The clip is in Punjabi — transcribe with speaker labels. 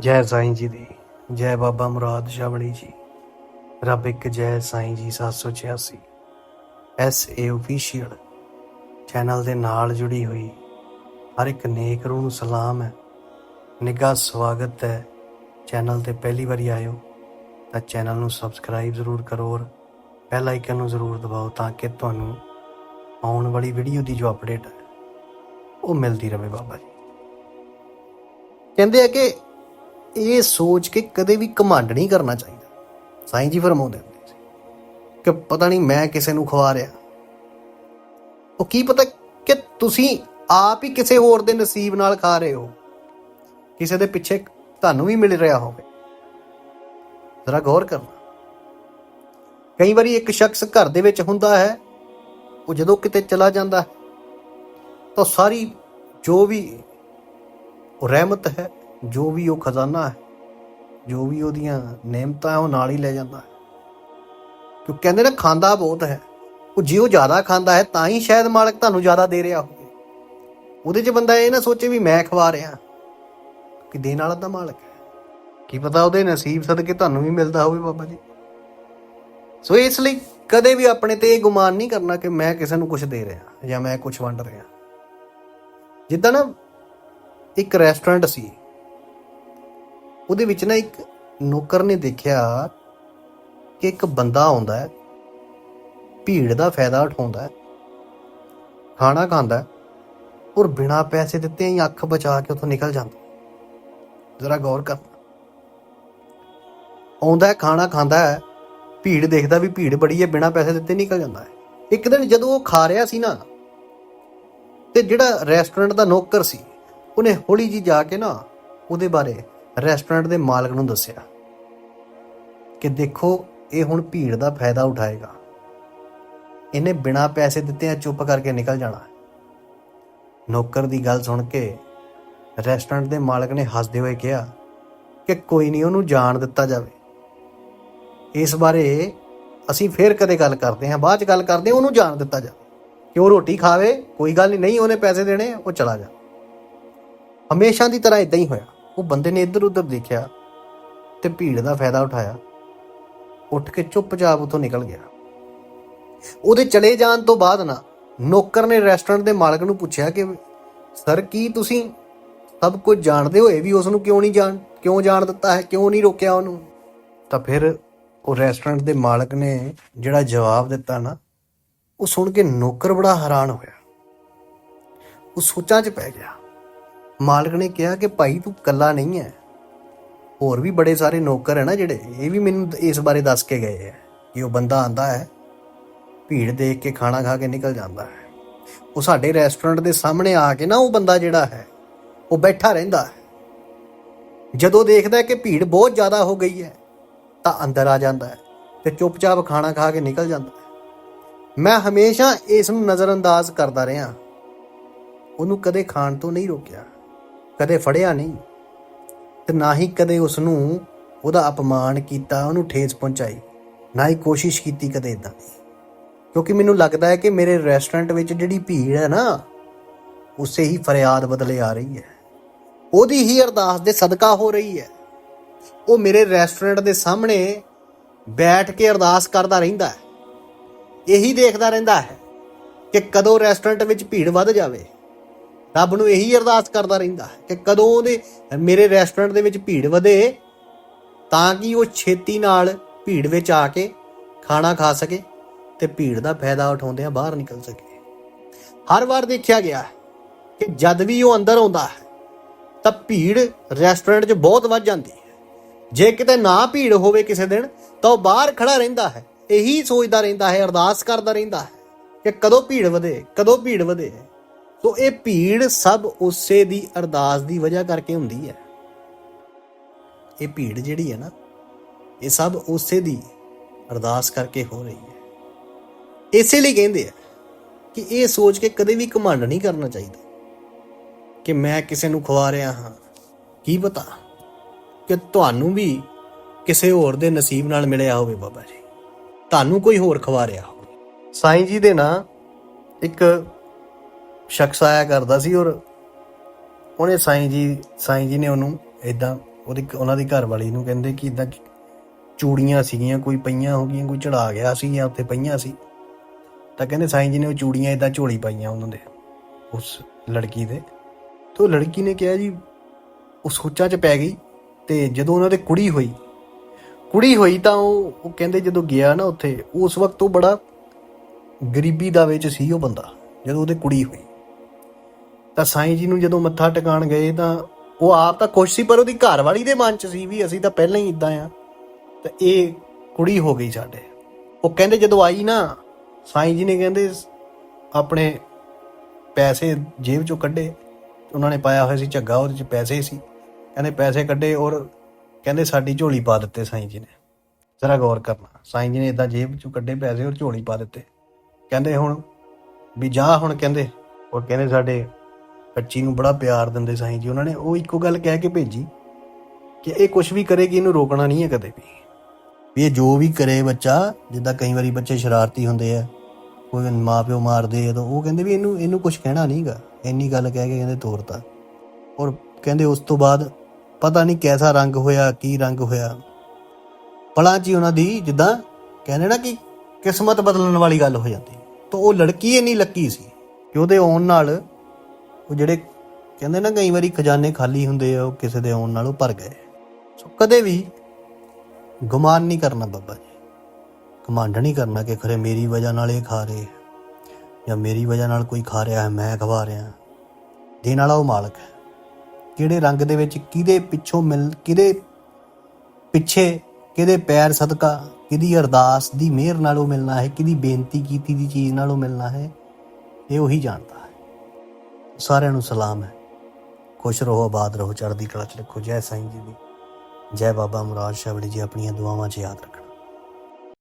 Speaker 1: ਜੈ ਸਾਈਂ ਜੀ ਦੀ, ਜੈ ਬਾਬਾ ਮੁਰਾਦ ਸ਼ਾਵਲੀ ਜੀ। ਰੱਬ ਇੱਕ ਜੈ ਸਾਈਂ ਜੀ 786 ਐਸ ਏ ਅਫੀਸ਼ੀਅਲ ਚੈਨਲ ਦੇ ਨਾਲ ਜੁੜੀ ਹੋਈ। ਹਰ ਇੱਕ ਨੇਕ ਰੂਹ ਨੂੰ ਸਲਾਮ ਹੈ। ਨਿੱਘਾ ਸਵਾਗਤ ਹੈ। ਚੈਨਲ ਤੇ ਪਹਿਲੀ ਵਾਰੀ ਆਇਓ ਤਾਂ ਚੈਨਲ ਨੂੰ ਸਬਸਕ੍ਰਾਈਬ ਜ਼ਰੂਰ ਕਰੋ ਔਰ ਬੈਲ ਆਈਕਨ ਨੂੰ ਜ਼ਰੂਰ ਦਬਾਓ ਤਾਂ ਕਿ ਤੁਹਾਨੂੰ ਆਉਣ ਵਾਲੀ ਵੀਡੀਓ ਦੀ ਜੋ ਅਪਡੇਟ ਹੈ, ਉਹ ਮਿਲਦੀ ਰਹੇ ਬਾਬਾ ਜੀ। ਕਹਿੰਦੇ ਆ ਕਿ ਇਹ ਸੋਚ ਕੇ ਕਦੇ ਵੀ ਘਮੰਡ ਨਹੀਂ ਕਰਨਾ ਚਾਹੀਦਾ। ਸਾਈਂ ਜੀ ਫਰਮਾਉਂਦੇ ਹੁੰਦੇ ਸੀ ਕਿ ਪਤਾ ਨਹੀਂ ਮੈਂ ਕਿਸੇ ਨੂੰ ਖਵਾ ਰਿਹਾ। ਉਹ ਕੀ ਪਤਾ ਕਿ ਤੁਸੀਂ ਆਪ ਹੀ ਕਿਸੇ ਹੋਰ ਦੇ ਨਸੀਬ ਨਾਲ ਖਾ ਰਹੇ ਹੋ। ਕਿਸੇ ਦੇ ਪਿੱਛੇ ਤੁਹਾਨੂੰ ਵੀ ਮਿਲ ਰਿਹਾ ਹੋਵੇ। ਜ਼ਰਾ ਗੌਰ ਕਰਨਾ। ਕਈ ਵਾਰੀ ਇੱਕ ਸ਼ਖਸ ਘਰ ਦੇ ਵਿੱਚ ਹੁੰਦਾ ਹੈ, ਉਹ ਜਦੋਂ ਕਿਤੇ ਚਲਾ ਜਾਂਦਾ ਹੈ, ਤਾਂ ਸਾਰੀ ਜੋ ਵੀ ਰਹਿਮਤ ਹੈ ਜੋ ਵੀ ਉਹ ਖਜ਼ਾਨਾ ਹੈ, ਜੋ ਵੀ ਉਹਦੀਆਂ ਨਿਯਮਤਾਂ ਉਹ ਨਾਲ ਹੀ ਲੈ ਜਾਂਦਾ ਹੈ। ਕਿਉਂ ਕਹਿੰਦੇ ਨੇ ਖਾਂਦਾ ਬਹੁਤ ਹੈ। ਉਹ ਜੇ ਉਹ ਜ਼ਿਆਦਾ ਖਾਂਦਾ ਹੈ, ਤਾਂ ਹੀ ਸ਼ਾਇਦ ਮਾਲਕ ਤੁਹਾਨੂੰ ਜ਼ਿਆਦਾ ਦੇ ਰਿਹਾ ਹੋਵੇ। ਉਹਦੇ 'ਚ ਬੰਦਾ ਇਹ ਨਾ ਸੋਚੇ ਵੀ ਮੈਂ ਖਵਾ ਰਿਹਾ। ਕਿ ਦੇਣ ਵਾਲਾ ਤਾਂ ਮਾਲਕ ਹੈ। ਕੀ ਪਤਾ ਉਹਦੇ ਨਸੀਬ ਸਦਕੇ ਤੁਹਾਨੂੰ ਵੀ ਮਿਲਦਾ ਹੋਵੇ ਬਾਬਾ ਜੀ। ਸੋ ਇਸ ਲਈ ਕਦੇ ਵੀ ਆਪਣੇ ਤੇ ਇਹ ਗੁਮਾਨ ਨਹੀਂ ਕਰਨਾ ਕਿ ਮੈਂ ਕਿਸੇ ਨੂੰ ਕੁਝ ਦੇ ਰਿਹਾ ਜਾਂ ਮੈਂ ਕੁਝ ਵੰਡ ਰਿਹਾ। ਜਿੱਦਾਂ ਨਾ ਇੱਕ ਰੈਸਟੋਰੈਂਟ ਸੀ। ਉਹਦੇ ਵਿੱਚ ਨਾ ਇੱਕ ਨੌਕਰ ਨੇ ਦੇਖਿਆ ਕਿ ਇੱਕ ਬੰਦਾ ਆਉਂਦਾ ਹੈ, ਭੀੜ ਦਾ ਫਾਇਦਾ ਉਠਾਉਂਦਾ ਹੈ, ਖਾਣਾ ਖਾਂਦਾ ਹੈ ਔਰ ਬਿਨਾਂ ਪੈਸੇ ਦਿੱਤੇ ਹੀ ਅੱਖ ਬਚਾ ਕੇ ਉੱਥੋਂ ਨਿਕਲ ਜਾਂਦਾ ਜ਼ਰਾ ਗੌਰ ਕਰ। ਆਉਂਦਾ ਹੈ, ਖਾਣਾ ਖਾਂਦਾ ਹੈ, ਭੀੜ ਦੇਖਦਾ ਵੀ ਭੀੜ ਬੜੀ ਹੈ, ਬਿਨਾਂ ਪੈਸੇ ਦਿੱਤੇ ਨਿਕਲ ਜਾਂਦਾ ਹੈ। ਇੱਕ ਦਿਨ ਜਦੋਂ ਉਹ ਖਾ ਰਿਹਾ ਸੀ ਨਾ, ਤੇ ਜਿਹੜਾ ਰੈਸਟੋਰੈਂਟ ਦਾ ਨੌਕਰ ਸੀ, ਉਹਨੇ ਹੌਲੀ ਜੀ ਜਾ ਕੇ ਨਾ ਉਹਦੇ ਬਾਰੇ ਰੈਸਟੋਰੈਂਟ ਦੇ ਮਾਲਕ ਨੂੰ ਦੱਸਿਆ ਕਿ ਦੇਖੋ, ਇਹ ਹੁਣ ਭੀੜ ਦਾ ਫਾਇਦਾ ਉਠਾਏਗਾ। ਇਹਨੇ ਬਿਨਾਂ ਪੈਸੇ ਦਿੱਤੇ ਆ ਚੁੱਪ ਕਰਕੇ ਨਿਕਲ ਜਾਣਾ ਨੌਕਰ ਦੀ ਗੱਲ ਸੁਣ ਕੇ ਰੈਸਟੋਰੈਂਟ ਦੇ ਮਾਲਕ ਨੇ ਹੱਸਦੇ ਹੋਏ ਕਿਹਾ ਕਿ ਕੋਈ ਨਹੀਂ, ਉਹਨੂੰ ਜਾਣ ਦਿੱਤਾ ਜਾਵੇ। ਇਸ ਬਾਰੇ ਅਸੀਂ ਫੇਰ ਕਦੇ ਗੱਲ ਕਰਦੇ ਹਾਂ, ਬਾਅਦ ਚ ਗੱਲ ਕਰਦੇ ਹਾਂ, ਉਹਨੂੰ ਜਾਣ ਦਿੱਤਾ ਜਾਵੇ। ਕਿ ਉਹ ਰੋਟੀ ਖਾਵੇ, ਕੋਈ ਗੱਲ ਨਹੀਂ ਨਹੀਂ ਉਹਨੇ ਪੈਸੇ ਦੇਣੇ, ਉਹ ਚਲਾ ਜਾ। ਹਮੇਸ਼ਾ ਦੀ ਤਰ੍ਹਾਂ ਇਦਾਂ ਹੀ ਹੋਇਆ। ਉਹ ਬੰਦੇ ਨੇ ਇੱਧਰ ਉੱਧਰ ਦੇਖਿਆ ਤੇ ਭੀੜ ਦਾ ਫਾਇਦਾ ਉਠਾਇਆ। ਉੱਠ ਕੇ ਚੁੱਪਚਾਪ ਉਥੋਂ ਨਿਕਲ ਗਿਆ। ਉਹਦੇ ਚਲੇ ਜਾਣ ਤੋਂ ਬਾਅਦ ਨਾ ਨੌਕਰ ਨੇ ਰੈਸਟੋਰੈਂਟ ਦੇ ਮਾਲਕ ਨੂੰ ਪੁੱਛਿਆ ਕਿ ਸਰ, ਕੀ ਤੁਸੀਂ ਸਭ ਕੁਝ ਜਾਣਦੇ ਹੋਏ ਵੀ ਉਸ ਨੂੰ ਕਿਉਂ ਨਹੀਂ ਜਾਣ, ਕਿਉਂ ਜਾਣ ਦਿੱਤਾ ਹੈ, ਕਿਉਂ ਨਹੀਂ ਰੋਕਿਆ ਉਹਨੂੰ? ਤਾਂ ਫਿਰ ਉਹ ਰੈਸਟੋਰੈਂਟ ਦੇ ਮਾਲਕ ਨੇ ਜਿਹੜਾ ਜਵਾਬ ਦਿੱਤਾ ਨਾ, ਉਹ ਸੁਣ ਕੇ ਨੌਕਰ ਬੜਾ ਹੈਰਾਨ ਹੋਇਆ। ਉਹ ਸੋਚਾਂ 'ਚ ਪੈ ਗਿਆ। ਮਾਲਕ ਨੇ ਕਿਹਾ ਕਿ ਭਾਈ ਤੂੰ ਕੱਲਾ ਨਹੀਂ ਹੈ ਹੋਰ ਵੀ ਬੜੇ ਸਾਰੇ ਨੌਕਰ ਹੈ ਨਾ ਜਿਹੜੇ, ਇਹ ਵੀ ਮੈਨੂੰ ਇਸ ਬਾਰੇ ਦੱਸ ਕੇ ਗਏ ਹੈ ਕਿ ਉਹ ਬੰਦਾ ਆਂਦਾ ਹੈ ਭੀੜ ਦੇਖ ਕੇ ਖਾਣਾ ਖਾ ਕੇ ਨਿਕਲ ਜਾਂਦਾ ਹੈ ਉਹ ਸਾਡੇ ਰੈਸਟੋਰੈਂਟ ਦੇ ਸਾਹਮਣੇ ਆ ਕੇ ਨਾ ਉਹ ਬੰਦਾ ਜਿਹੜਾ ਹੈ, ਉਹ ਬੈਠਾ ਰਹਿੰਦਾ ਹੈ। ਜਦੋਂ ਦੇਖਦਾ ਕਿ ਭੀੜ ਬਹੁਤ ਜ਼ਿਆਦਾ ਹੋ ਗਈ ਹੈ, ਤਾਂ ਅੰਦਰ ਆ ਜਾਂਦਾ ਹੈ ਤੇ ਚੁੱਪਚਾਪ ਖਾਣਾ ਖਾ ਕੇ ਨਿਕਲ ਜਾਂਦਾ ਹੈ। ਮੈਂ ਹਮੇਸ਼ਾ ਇਸ ਨੂੰ ਨਜ਼ਰਅੰਦਾਜ਼ ਕਰਦਾ ਰਿਹਾ। ਉਹਨੂੰ ਕਦੇ ਖਾਣ ਤੋਂ ਨਹੀਂ ਰੋਕਿਆ। ਕਦੇ ਫੜਿਆ ਨਹੀਂ ਤੇ ਨਾ ਹੀ ਕਦੇ ਉਸ ਨੂੰ ਉਹਦਾ ਅਪਮਾਨ ਕੀਤਾ, ਉਹਨੂੰ ਠੇਸ ਪਹੁੰਚਾਈ, ਨਾ ਹੀ ਕੋਸ਼ਿਸ਼ ਕੀਤੀ ਕਦੇ ਇਦਾਂ ਦੀ। ਕਿਉਂਕਿ ਮੈਨੂੰ ਲੱਗਦਾ ਹੈ ਕਿ ਮੇਰੇ ਰੈਸਟੋਰੈਂਟ ਵਿੱਚ ਜਿਹੜੀ ਭੀੜ ਹੈ ਨਾ, ਉਸੇ ਹੀ ਫਰਿਆਦ ਬਦਲੇ ਆ ਰਹੀ ਹੈ। ਉਹਦੀ ਹੀ ਅਰਦਾਸ ਦੇ ਸਦਕਾ ਹੋ ਰਹੀ ਹੈ। ਉਹ ਮੇਰੇ ਰੈਸਟੋਰੈਂਟ ਦੇ ਸਾਹਮਣੇ ਬੈਠ ਕੇ ਅਰਦਾਸ ਕਰਦਾ ਰਹਿੰਦਾ ਹੈ। ਇਹੀ ਦੇਖਦਾ ਰਹਿੰਦਾ ਹੈ ਕਿ ਕਦੋਂ ਰੈਸਟੋਰੈਂਟ ਵਿੱਚ ਭੀੜ ਵੱਧ ਜਾਵੇ। ਰੱਬ ਨੂੰ ਇਹੀ ਅਰਦਾਸ ਕਰਦਾ ਰਹਿੰਦਾ ਹੈ ਕਿ ਕਦੋਂ ਉਹਦੇ, ਮੇਰੇ ਰੈਸਟੋਰੈਂਟ ਦੇ ਵਿੱਚ ਭੀੜ ਵਧੇ, ਤਾਂ ਕਿ ਉਹ ਛੇਤੀ ਨਾਲ ਭੀੜ ਵਿੱਚ ਆ ਕੇ ਖਾਣਾ ਖਾ ਸਕੇ ਤੇ ਭੀੜ ਦਾ ਫਾਇਦਾ ਉਠਾਉਂਦਿਆਂ ਬਾਹਰ ਨਿਕਲ ਸਕੇ। ਹਰ ਵਾਰ ਦੇਖਿਆ ਗਿਆ ਹੈ ਕਿ ਜਦ ਵੀ ਉਹ ਅੰਦਰ ਆਉਂਦਾ ਹੈ, ਤਾਂ ਭੀੜ ਰੈਸਟੋਰੈਂਟ 'ਚ ਬਹੁਤ ਵੱਧ ਜਾਂਦੀ ਹੈ। ਜੇ ਕਿਤੇ ਨਾ ਭੀੜ ਹੋਵੇ ਕਿਸੇ ਦਿਨ, ਤਾਂ ਉਹ ਬਾਹਰ ਖੜਾ ਰਹਿੰਦਾ ਹੈ, ਇਹੀ ਸੋਚਦਾ ਰਹਿੰਦਾ ਹੈ, ਅਰਦਾਸ ਕਰਦਾ ਰਹਿੰਦਾ ਹੈ ਕਿ ਕਦੋਂ ਭੀੜ ਵਧੇ, ਕਦੋਂ ਭੀੜ ਵਧੇ। ਸੋ ਇਹ ਭੀੜ ਸਭ ਉਸੇ ਦੀ ਅਰਦਾਸ ਦੀ ਵਜ੍ਹਾ ਕਰਕੇ ਹੁੰਦੀ ਹੈ। ਇਹ ਭੀੜ ਜਿਹੜੀ ਹੈ ਨਾ, ਇਹ ਸਭ ਉਸੇ ਦੀ ਅਰਦਾਸ ਕਰਕੇ ਹੋ ਰਹੀ ਹੈ। ਇਸੇ ਲਈ ਕਹਿੰਦੇ ਆ ਕਿ ਇਹ ਸੋਚ ਕੇ ਕਦੇ ਵੀ ਘਮੰਡ ਨਹੀਂ ਕਰਨਾ ਚਾਹੀਦਾ ਕਿ ਮੈਂ ਕਿਸੇ ਨੂੰ ਖਵਾ ਰਿਹਾ ਹਾਂ। ਕੀ ਪਤਾ ਕਿ ਤੁਹਾਨੂੰ ਵੀ ਕਿਸੇ ਹੋਰ ਦੇ ਨਸੀਬ ਨਾਲ ਮਿਲਿਆ ਹੋਵੇ ਬਾਬਾ ਜੀ। ਤੁਹਾਨੂੰ ਕੋਈ ਹੋਰ ਖਵਾ ਰਿਹਾ ਹੋਵੇ। ਸਾਈਂ ਜੀ ਦੇ ਨਾਂ ਇੱਕ ਸ਼ਖਸ ਆਇਆ ਕਰਦਾ ਸੀ ਔਰ ਉਹਨੇ ਸਾਈਂ ਜੀ ਸਾਈਂ ਜੀ ਨੇ ਉਹਨੂੰ ਇਦਾਂ ਉਹਦੀ ਉਹਨਾਂ ਦੀ ਘਰ ਵਾਲੀ ਨੂੰ ਕਹਿੰਦੇ ਕਿ ਇਦਾਂ ਚੂੜੀਆਂ ਸੀਗੀਆਂ, ਕੋਈ ਪਈਆਂ ਹੋ ਗਈਆਂ, ਕੋਈ ਚੜਾ ਗਿਆ ਸੀ ਜਾਂ ਉੱਥੇ ਪਈਆਂ ਸੀ। ਤਾਂ ਕਹਿੰਦੇ ਸਾਈਂ ਜੀ ਨੇ ਉਹ ਚੂੜੀਆਂ ਇਦਾਂ ਝੋਲੀ ਪਾਈਆਂ ਉਹਨਾਂ ਦੇ, ਉਸ ਲੜਕੀ ਦੇ। ਤੇ ਉਹ ਲੜਕੀ ਨੇ ਕਿਹਾ ਜੀ, ਉਹ ਸੋਚਾਂ 'ਚ ਪੈ ਗਈ ਤੇ ਜਦੋਂ ਉਹਨਾਂ ਦੇ ਕੁੜੀ ਹੋਈ ਕੁੜੀ ਹੋਈ ਤਾਂ ਉਹ ਉਹ ਕਹਿੰਦੇ ਜਦੋਂ ਗਿਆ ਨਾ ਉੱਥੇ, ਉਸ ਵਕਤ ਉਹ ਬੜਾ ਗਰੀਬੀ ਦਾ ਵਿੱਚ ਸੀ ਉਹ ਬੰਦਾ, ਜਦੋਂ ਉਹਦੇ ਕੁੜੀ ਹੋਈ। ਤਾਂ ਸਾਈਂ ਜੀ ਨੂੰ ਜਦੋਂ ਮੱਥਾ ਟਿਕਾਣ ਗਏ ਤਾਂ ਉਹ ਆਪ ਤਾਂ ਖੁਸ਼ ਸੀ, ਪਰ ਉਹਦੀ ਘਰ ਵਾਲੀ ਦੇ ਮਨ 'ਚ ਸੀ ਵੀ ਅਸੀਂ ਤਾਂ ਪਹਿਲਾਂ ਹੀ ਇਦਾਂ ਆ। ਤਾਂ ਇਹ ਕੁੜੀ ਹੋ ਗਈ ਸਾਡੇ। ਉਹ ਕਹਿੰਦੇ ਜਦੋਂ ਆਈ ਨਾ, ਸਾਈਂ ਜੀ ਨੇ ਕਹਿੰਦੇ ਆਪਣੇ ਪੈਸੇ ਜੇਬ 'ਚੋਂ ਕੱਢੇ। ਉਹਨਾਂ ਨੇ ਪਾਇਆ ਹੋਇਆ ਸੀ ਝੱਗਾ, ਉਹਦੇ 'ਚ ਪੈਸੇ ਸੀ। ਕਹਿੰਦੇ ਪੈਸੇ ਕੱਢੇ ਔਰ ਕਹਿੰਦੇ ਸਾਡੀ ਝੋਲੀ ਪਾ ਦਿੱਤੇ ਸਾਈਂ ਜੀ ਨੇ। ਜ਼ਰਾ ਗੌਰ ਕਰਨਾ, ਸਾਈਂ ਜੀ ਨੇ ਇਦਾਂ ਜੇਬ 'ਚੋਂ ਕੱਢੇ ਪੈਸੇ ਔਰ ਝੋਲੀ ਪਾ ਦਿੱਤੇ। ਕਹਿੰਦੇ ਹੁਣ ਵੀ ਜਾ ਹੁਣ ਕਹਿੰਦੇ ਔਰ ਕਹਿੰਦੇ ਸਾਡੇ ਬੱਚੀ ਨੂੰ ਬੜਾ ਪਿਆਰ ਦਿੰਦੇ ਸਾਈਂ ਜੀ ਉਹਨਾਂ ਨੇ, ਉਹ ਇੱਕੋ ਗੱਲ ਕਹਿ ਕੇ ਭੇਜੀ ਕਿ ਇਹ ਕੁਝ ਵੀ ਕਰੇਗੀ, ਇਹਨੂੰ ਰੋਕਣਾ ਨਹੀਂ ਹੈ ਕਦੇ ਵੀ। ਵੀ ਇਹ ਜੋ ਵੀ ਕਰੇ ਬੱਚਾ, ਜਿੱਦਾਂ ਕਈ ਵਾਰੀ ਬੱਚੇ ਸ਼ਰਾਰਤੀ ਹੁੰਦੇ ਆ, ਕੋਈ ਮਾਪਿਓ ਮਾਰਦੇ ਆ, ਤਾਂ ਉਹ ਕਹਿੰਦੇ ਵੀ ਇਹਨੂੰ ਇਹਨੂੰ ਕੁਝ ਕਹਿਣਾ ਨਹੀਂਗਾ ਇੰਨੀ ਗੱਲ ਕਹਿ ਕੇ ਕਹਿੰਦੇ ਤੋਰਤਾ ਔਰ ਕਹਿੰਦੇ ਉਸ ਤੋਂ ਬਾਅਦ ਪਤਾ ਨਹੀਂ ਕੈਸਾ ਰੰਗ ਹੋਇਆ, ਕੀ ਰੰਗ ਹੋਇਆ। ਪਲਾਂ 'ਚ ਹੀ ਉਹਨਾਂ ਦੀ ਜਿੱਦਾਂ ਕਹਿੰਦੇ ਨਾ ਕਿ ਕਿਸਮਤ ਬਦਲਣ ਵਾਲੀ ਗੱਲ ਹੋ ਜਾਂਦੀ। ਤਾਂ ਉਹ ਲੜਕੀ ਇੰਨੀ ਲੱਕੀ ਸੀ ਕਿ ਉਹਦੇ ਆਉਣ ਨਾਲ ਉਹ ਜਿਹੜੇ ਕਹਿੰਦੇ ਨਾ ਕਈ ਵਾਰੀ ਖਜ਼ਾਨੇ ਖਾਲੀ ਹੁੰਦੇ ਆ, ਉਹ ਕਿਸੇ ਦੇ ਆਉਣ ਨਾਲ ਉਹ ਭਰ ਗਏ। ਸੋ ਕਦੇ ਵੀ ਗੁਮਾਨ ਨਹੀਂ ਕਰਨਾ ਬਾਬਾ ਜੀ। ਘਮੰਡ ਨਹੀਂ ਕਰਨਾ ਕਿ ਖਰੇ ਮੇਰੀ ਵਜ੍ਹਾ ਨਾਲ ਇਹ ਖਾ ਰਹੇ ਜਾਂ ਮੇਰੀ ਵਜ੍ਹਾ ਨਾਲ ਕੋਈ ਖਾ ਰਿਹਾ ਹੈ, ਮੈਂ ਖਵਾ ਰਿਹਾ ਦੇਣ ਵਾਲਾ ਉਹ ਮਾਲਕ ਹੈ। ਕਿਹੜੇ ਰੰਗ ਦੇ ਵਿੱਚ ਕਿਹਦੇ ਪਿੱਛੋਂ ਮਿਲ, ਕਿਹਦੇ ਪਿੱਛੇ, ਕਿਹਦੇ ਪੈਰ ਸਦਕਾ, ਕਿਹਦੀ ਅਰਦਾਸ ਦੀ ਮਿਹਰ ਨਾਲ ਉਹ ਮਿਲਣਾ ਹੈ, ਕਿਹਦੀ ਬੇਨਤੀ ਕੀਤੀ ਦੀ ਚੀਜ਼ ਨਾਲ ਉਹ ਮਿਲਣਾ ਹੈ, ਇਹ ਉਹੀ ਜਾਣਦਾ। ਸਾਰਿਆਂ ਨੂੰ ਸਲਾਮ ਹੈ। ਖੁਸ਼ ਰਹੋ, ਆਬਾਦ ਰਹੋ, ਚੜ੍ਹਦੀ ਕਲਾ ਚ ਰੱਖੋ। ਜੈ ਸਾਈਂ ਜੀ ਦੀ। ਜੈ ਬਾਬਾ ਮੁਰਾਦ ਸ਼ਾਹ ਜੀ, ਆਪਣੀਆਂ ਦੁਆਵਾਂ 'ਚ ਯਾਦ ਰੱਖਣਾ।